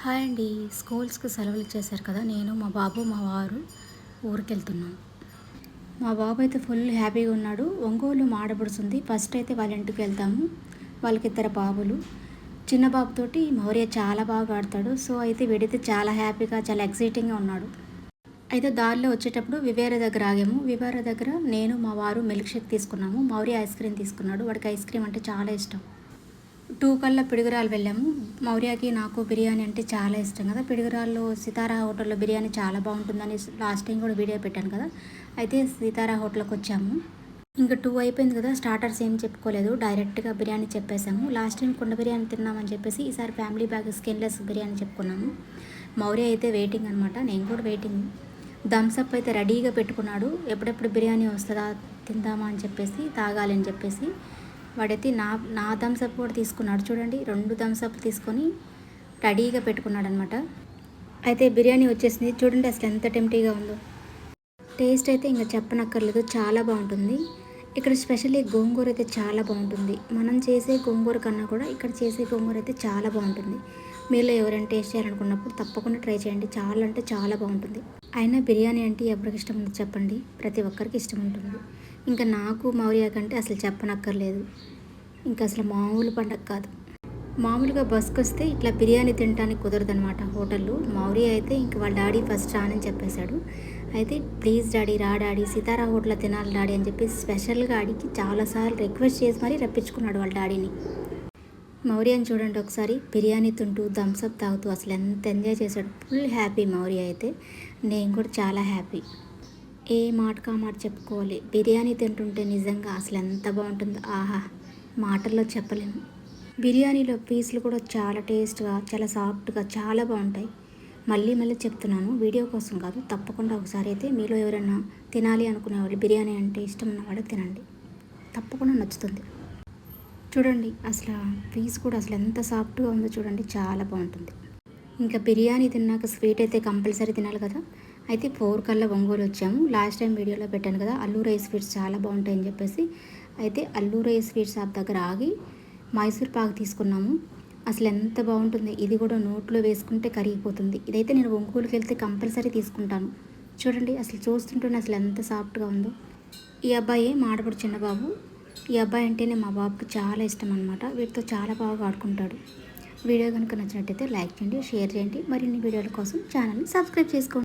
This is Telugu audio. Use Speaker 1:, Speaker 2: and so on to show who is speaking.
Speaker 1: హాయ్ అండి. స్కూల్స్కి సెలవులు ఇచ్చేసారు కదా. నేను మా బాబు మా వారు ఊరికి వెళ్తున్నాం మా బాబు అయితే ఫుల్ హ్యాపీగా ఉన్నాడు. ఒంగోలు మాడబడుతుంది ఫస్ట్ అయితే వాళ్ళ ఇంటికి వెళ్తాము. వాళ్ళకి ఇద్దరు బాబులు. చిన్న బాబుతోటి మౌర్య చాలా బాగా ఆడతాడు. సో అయితే వీడైతే చాలా హ్యాపీగా చాలా ఎక్సైటింగ్గా ఉన్నాడు. అయితే దారిలో వచ్చేటప్పుడు వివేర దగ్గర ఆగాము. వివేర దగ్గర నేను మా వారు మిల్క్ షేక్ తీసుకున్నాము. మౌర్య ఐస్ క్రీమ్ తీసుకున్నాడు. వాడికి ఐస్ క్రీమ్ అంటే చాలా ఇష్టం. టూ కల్లా పిడుగురాలు వెళ్ళాము. మౌర్యాకి నాకు బిర్యానీ అంటే చాలా ఇష్టం కదా. పిడుగురాల్లో సితారా హోటల్లో బిర్యానీ చాలా బాగుంటుందని లాస్ట్ టైం కూడా వీడియో పెట్టాను కదా. అయితే సీతారా హోటల్కి వచ్చాము. ఇంకా టూ అయిపోయింది కదా. స్టార్టర్స్ ఏం చెప్పుకోలేదు. డైరెక్ట్గా బిర్యానీ చెప్పేసాము లాస్ట్ టైం కుండ బిర్యానీ తిన్నామని చెప్పేసి ఈసారి ఫ్యామిలీ బ్యాగ్ స్కిన్లెస్ బిర్యానీ చెప్పుకున్నాము. మౌర్య అయితే వెయిటింగ్ అనమాట నేను కూడా వెయిటింగ్ థమ్స్అప్ అయితే రెడీగా పెట్టుకున్నాడు. ఎప్పుడెప్పుడు బిర్యానీ వస్తుందా తిందామా అని చెప్పేసి తాగాలి అని చెప్పేసి వాడైతే నా నా థమ్స్అప్ కూడా తీసుకున్నాడు. చూడండి రెండు థమ్స్అప్ తీసుకొని రెడీగా పెట్టుకున్నాడు అనమాట అయితే బిర్యానీ వచ్చేసింది. చూడండి అసలు ఎంత టెంప్టీగా ఉందో. టేస్ట్ అయితే ఇంకా చెప్పనక్కర్లేదు. చాలా బాగుంటుంది. ఇక్కడ స్పెషల్లీ గోంగూర అయితే చాలా బాగుంటుంది. మనం చేసే గోంగూర కన్నా కూడా ఇక్కడ చేసే గోంగూర అయితే చాలా బాగుంటుంది. మీలో ఎవరైనా టేస్ట్ చేయాలనుకున్నప్పుడు తప్పకుండా ట్రై చేయండి. చాలా అంటే చాలా బాగుంటుంది. అయినా బిర్యానీ అంటే ఎవరికి ఇష్టం ఉంది చెప్పండి. ప్రతి ఒక్కరికి ఇష్టం ఉంటుంది. ఇంకా నాకు మౌర్య కంటే అసలు చెప్పనక్కర్లేదు. ఇంకా అసలు మామూలు పండగ కాదు. మామూలుగా బస్కి వస్తే ఇట్లా బిర్యానీ తినడానికి కుదరదనమాట హోటల్లో. మౌర్య అయితే ఇంక వాళ్ళ డాడీ ఫస్ట్ రానని చెప్పేశాడు. అయితే ప్లీజ్ డాడీ రా డాడీ సీతారా హోటల్లో తినాలి డాడీ అని చెప్పి స్పెషల్గా అడిగి చాలాసార్లు రిక్వెస్ట్ చేసి మరీ రప్పించుకున్నాడు వాళ్ళ డాడీని. మౌర్యని చూడండి ఒకసారి బిర్యానీ తింటూ థమ్స్అప్ తాగుతూ అసలు ఎంత ఎంజాయ్ చేశాడు. ఫుల్ హ్యాపీ మౌర్య అయితే. నేను కూడా చాలా హ్యాపీ. ఏ మాట మాట చెప్పుకోవాలి? బిర్యానీ తింటుంటే నిజంగా అసలు ఎంత బాగుంటుందో? ఆహా మాటల్లో చెప్పలేము బిర్యానీలో పీసులు కూడా చాలా టేస్ట్గా చాలా సాఫ్ట్గా చాలా బాగుంటాయి. మళ్ళీ మళ్ళీ చెప్తున్నాను వీడియో కోసం కాదు తప్పకుండా ఒకసారి అయితే మీలో ఎవరైనా తినాలి అనుకునే వాళ్ళు బిర్యానీ అంటే ఇష్టం ఉన్నవాడు తినండి. తప్పకుండా నచ్చుతుంది. చూడండి అసలు పీస్ కూడా అసలు ఎంత సాఫ్ట్గా ఉందో చూడండి చాలా బాగుంటుంది. ఇంకా బిర్యానీ తిన్నాక స్వీట్ అయితే కంపల్సరీ తినాలి కదా? అయితే ఫోర్ కల్లా ఒంగోలు వచ్చాము. లాస్ట్ టైం వీడియోలో పెట్టాను కదా అల్లూరై స్వీట్స్ చాలా బాగుంటాయని చెప్పేసి. అయితే అల్లూరై స్వీట్ షాప్ దగ్గర ఆగి మైసూర్ పాకు తీసుకున్నాము. అసలు ఎంత బాగుంటుంది. ఇది కూడా నోట్లో వేసుకుంటే కరిగిపోతుంది. ఇదైతే నేను ఒంగోలుకి వెళ్తే కంపల్సరీ తీసుకుంటాను. చూడండి అసలు చూస్తుంటేనే అసలు ఎంత సాఫ్ట్గా ఉందో. ఈ అబ్బాయి మాడపడు చిన్నబాబు. ఈ అబ్బాయి అంటేనే మా బాబుకి చాలా ఇష్టం అనమాట వీటితో చాలా బాగా ఆడుకుంటాడు. వీడియో కనుక నచ్చినట్టయితే లైక్ చేయండి షేర్ చేయండి. మరిన్ని వీడియోల కోసం ఛానల్ని సబ్స్క్రైబ్ చేసుకోండి.